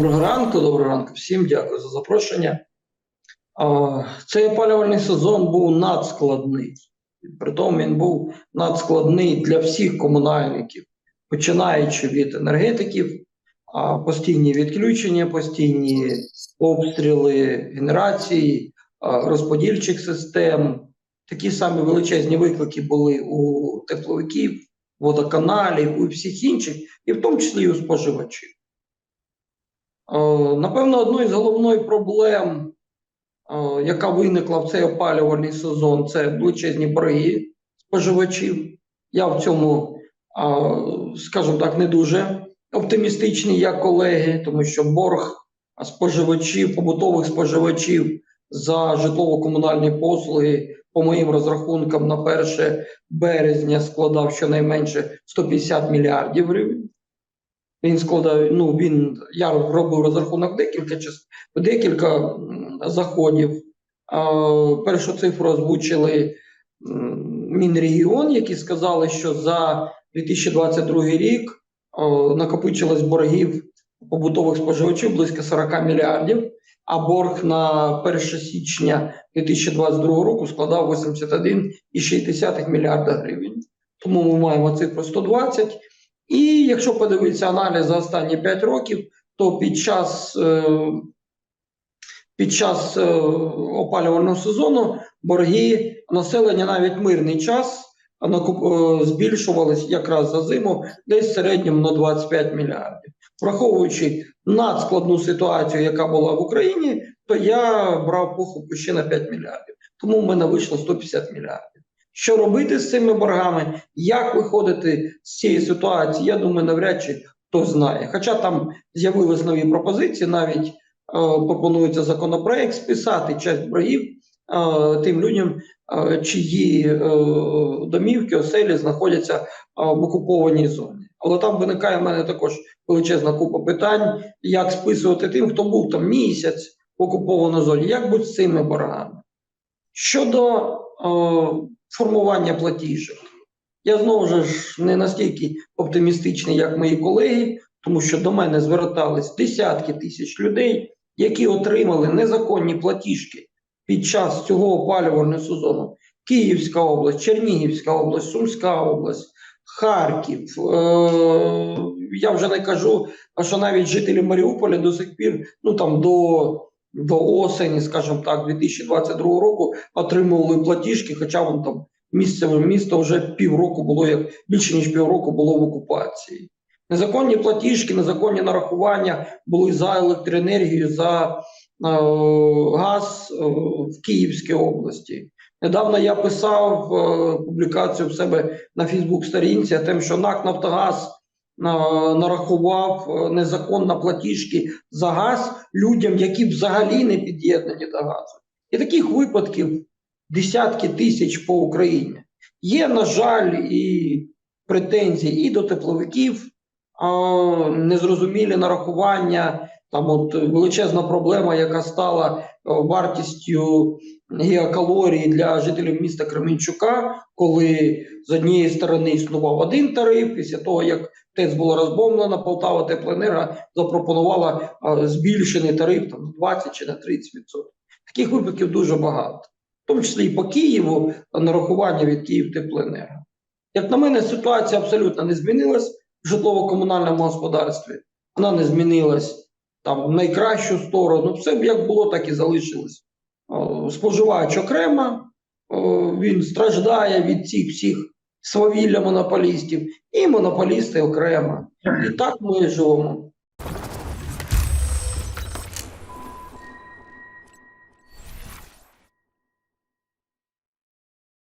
Доброго ранку, доброго ранку всім. Дякую за запрошення. Цей опалювальний сезон був надскладний. Притом він був надскладний для всіх комунальників, починаючи від енергетиків, постійні відключення, постійні обстріли генерації, розподільчих систем. Такі самі величезні виклики були у тепловиків, водоканалів, у всіх інших, і в тому числі і у споживачів. Е, Напевно, одною з головних проблем, е, яка виникла в цей опалювальний сезон, це величезні борги споживачів. Я в цьому, е, скажімо так, не дуже оптимістичний, як колеги, тому що борг споживачів, побутових споживачів за житлово-комунальні послуги, по моїм розрахункам, на 1 березня складав щонайменше 150 мільярдів гривень. Він складає, ну він я робив розрахунок декілька час, декілька заходів. Першу цифру озвучили Мінрегіон, які сказали, що за 2022 рік накопичилось боргів побутових споживачів близько 40 мільярдів, а борг на 1 січня 2022 року складав 81,6 мільярда гривень. Тому ми маємо цифру 120. І якщо подивитися аналіз за останні 5 років, то під час, е, під час е, опалювального сезону борги населення навіть мирний час е, збільшувались якраз за зиму десь в середньому на 25 мільярдів. Враховуючи надскладну ситуацію, яка була в Україні, то я брав похопу ще на 5 мільярдів. Тому в мене вийшло 150 мільярдів. Що робити з цими боргами, як виходити з цієї ситуації, я думаю, навряд чи хто знає. Хоча там з'явились нові пропозиції, навіть е, пропонується законопроект списати часть боргів е, тим людям, е, чиї е, домівки, оселі знаходяться е, в окупованій зоні. Але там виникає в мене також величезна купа питань, як списувати тим, хто був там місяць в окупованій зоні, як бути з цими боргами. Щодо е, формування платіжок. Я знову ж не настільки оптимістичний, як мої колеги, тому що до мене звертались десятки тисяч людей, які отримали незаконні платіжки під час цього опалювального сезону. Київська область, Чернігівська область, Сумська область, Харків. Е- я вже не кажу, що навіть жителі Маріуполя до сих пір, ну там до до осені, скажімо так, 2022 року отримували платіжки, хоча вон там місцеве місто вже півроку було як більше ніж півроку було в окупації. Незаконні платіжки, незаконні нарахування були за електроенергію, за е, газ е, в Київській області. Недавно я писав е, публікацію в себе на Фейсбук-сторінці, тим, що НАК Нафтогаз нарахував е, незаконно платіжки за газ людям, які взагалі не під'єднані до газу. І таких випадків десятки тисяч по Україні. Є, на жаль, і претензії і до тепловиків, незрозумілі нарахування. Там от величезна проблема, яка стала е, вартістю геокалорії для жителів міста Кременчука, коли з однієї сторони існував один тариф, після того як ТЕЦ була розбомблена, Полтава Теплоенерго запропонувала збільшений тариф там, на 20 чи на 30%. Таких випадків дуже багато, в тому числі і по Києву нарахування від Київ Теплоенерго. Як на мене, ситуація абсолютно не змінилась в житлово-комунальному господарстві. Вона не змінилась там найкращу сторону. Все б як було, так і залишилось. Споживач окремо, він страждає від цих всіх свавілля монополістів, і монополісти окремо. І так ми живемо.